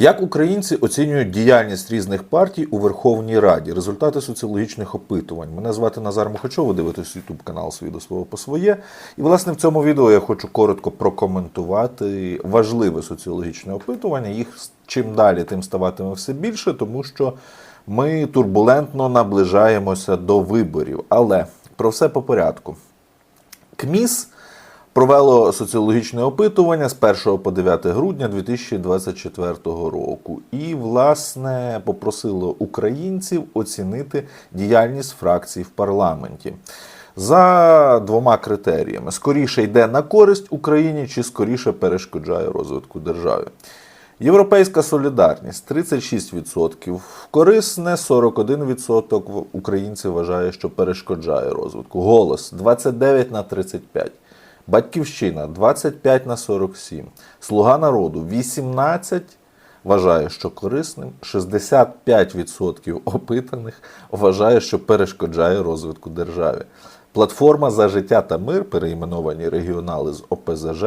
Як українці оцінюють діяльність різних партій у Верховній Раді? Результати соціологічних опитувань. Мене звати Назар Мухачов, ви дивитесь YouTube канал «Свій до свого по своє. І власне в цьому відео я хочу коротко прокоментувати важливе соціологічне опитування. Їх чим далі, тим ставатиме все більше, тому що ми турбулентно наближаємося до виборів. Але про все по порядку. КМІС провело соціологічне опитування з 1 по 9 грудня 2024 року і, власне, попросило українців оцінити діяльність фракцій в парламенті. За двома критеріями: скоріше йде на користь Україні чи скоріше перешкоджає розвитку держави. Європейська солідарність 36% корисне, 41% українці вважає, що перешкоджає розвитку. Голос 29 на 35. Батьківщина 25 на 47. Слуга народу 18 вважає, що корисним. 65% опитаних вважає, що перешкоджає розвитку держави. Платформа за життя та мир, переіменовані регіонали з ОПЗЖ,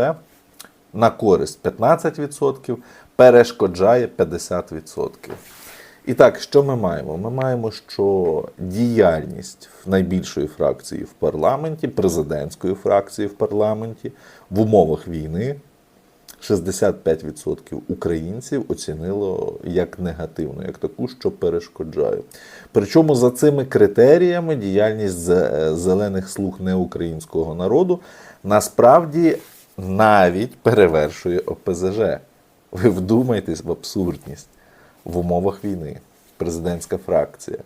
на користь 15%, перешкоджає 50%. І так, що ми маємо? Ми маємо, що діяльність найбільшої фракції в парламенті, президентської фракції в парламенті в умовах війни 65% українців оцінило як негативну, як таку, що перешкоджає. Причому за цими критеріями діяльність зелених слуг неукраїнського народу насправді навіть перевершує ОПЗЖ. Ви вдумайтесь в абсурдність в умовах війни. Президентська фракція.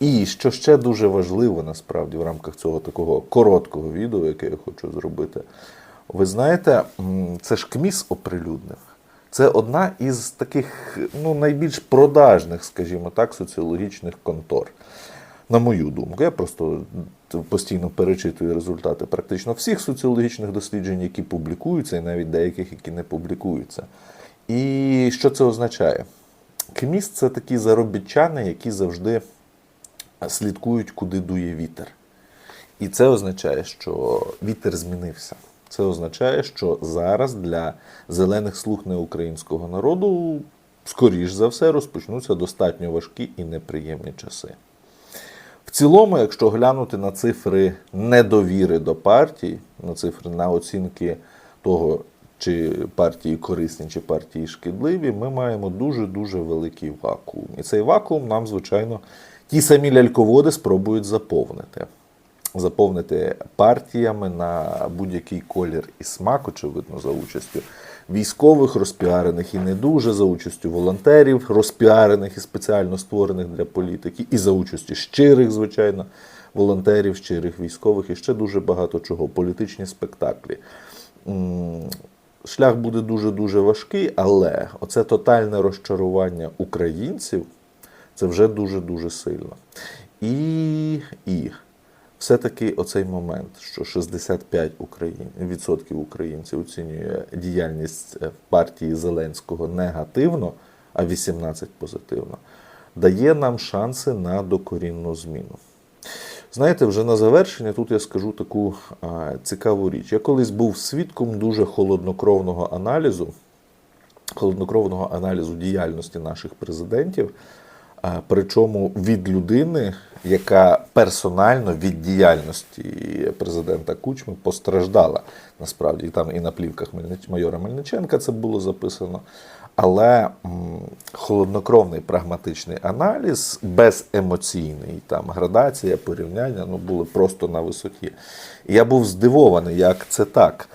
І що ще дуже важливо насправді в рамках цього такого короткого відео, яке я хочу зробити, ви знаєте, це ж КМІС оприлюднив. Це одна із таких ну, найбільш продажних, скажімо так, соціологічних контор. На мою думку, я просто постійно перечитую результати практично всіх соціологічних досліджень, які публікуються, і навіть деяких, які не публікуються. І що це означає? КМІС це такі заробітчани, які завжди слідкують, куди дує вітер. І це означає, що вітер змінився. Це означає, що зараз для зелених слуг неукраїнського народу, скоріш за все, розпочнуться достатньо важкі і неприємні часи. В цілому, якщо глянути на цифри недовіри до партій, на цифри на оцінки того, чи партії корисні, чи партії шкідливі, ми маємо дуже-дуже великий вакуум. І цей вакуум нам, звичайно, ті самі ляльководи спробують заповнити. Заповнити партіями на будь-який колір і смак, очевидно, за участю військових, розпіарених і не дуже, за участю волонтерів, розпіарених і спеціально створених для політики, і за участю щирих, звичайно, волонтерів, щирих військових, і ще дуже багато чого. Політичні спектаклі. Шлях буде дуже-дуже важкий, але оце тотальне розчарування українців це вже дуже-дуже сильно. І, і все-таки оцей момент, що 65% Україн, відсотків українців оцінює діяльність е, партії Зеленського негативно, а 18% позитивно, дає нам шанси на докорінну зміну. Знаєте, вже на завершення тут я скажу таку цікаву річ. Я колись був свідком дуже холоднокровного аналізу, холоднокровного аналізу діяльності наших президентів, причому від людини, яка персонально від діяльності президента Кучми постраждала. Насправді там і на плівках майора Мельниченка це було записано. Але холоднокровний прагматичний аналіз, беземоційний, там градація, порівняння ну, були просто на висоті. І я був здивований, як це так.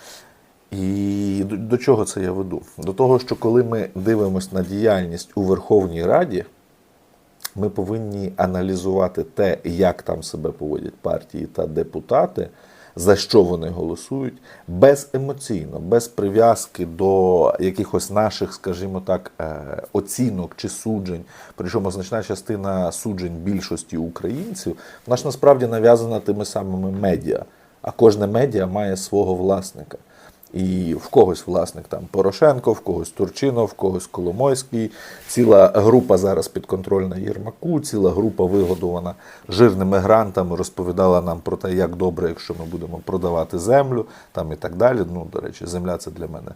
І до чого це я веду? До того, що коли ми дивимося на діяльність у Верховній Раді, ми повинні аналізувати те, як там себе поводять партії та депутати, за що вони голосують, беземоційно, без прив'язки до якихось наших, скажімо так, е, оцінок чи суджень. Причому значна частина суджень більшості українців, вона ж насправді нав'язана тими самими медіа. А кожне медіа має свого власника. І в когось власник там Порошенко, в когось Турчинов, в когось Коломойський. Ціла група зараз підконтрольна Єрмаку, ціла група вигодована жирними грантами, розповідала нам про те, як добре, якщо ми будемо продавати землю там і так далі. Ну, до речі, земля це для мене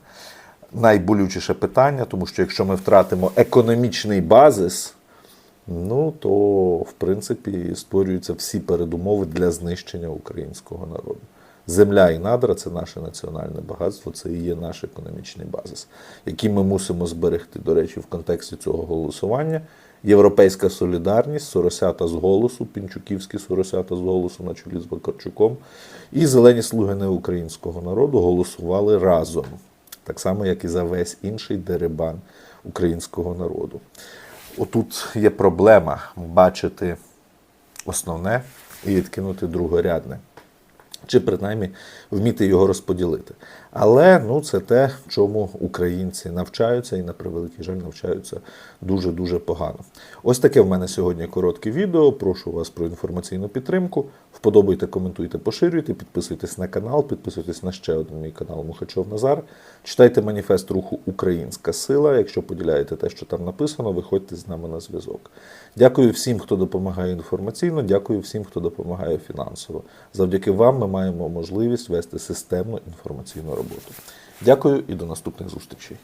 найболючіше питання, тому що якщо ми втратимо економічний базис, ну то в принципі створюються всі передумови для знищення українського народу. Земля і надра це наше національне багатство, це і є наш економічний базис, який ми мусимо зберегти. До речі, в контексті цього голосування. Європейська солідарність, Соросята з голосу, Пінчуківські Соросята з голосу на чолі з Вакарчуком, і зелені слуги неукраїнського народу голосували разом, так само, як і за весь інший дерибан українського народу. Отут є проблема бачити основне і відкинути другорядне чи принаймні вміти його розподілити. Але ну, це те, чому українці навчаються і на превеликий жаль навчаються дуже-дуже погано. Ось таке в мене сьогодні коротке відео. Прошу вас про інформаційну підтримку. Вподобайте, коментуйте, поширюйте, підписуйтесь на канал, підписуйтесь на ще один мій канал Мухачов Назар. Читайте маніфест руху Українська сила. Якщо поділяєте те, що там написано, виходьте з нами на зв'язок. Дякую всім, хто допомагає інформаційно. Дякую всім, хто допомагає фінансово. Завдяки вам ми маємо можливість вести системну інформаційну роботу. Дякую і до наступних зустрічей.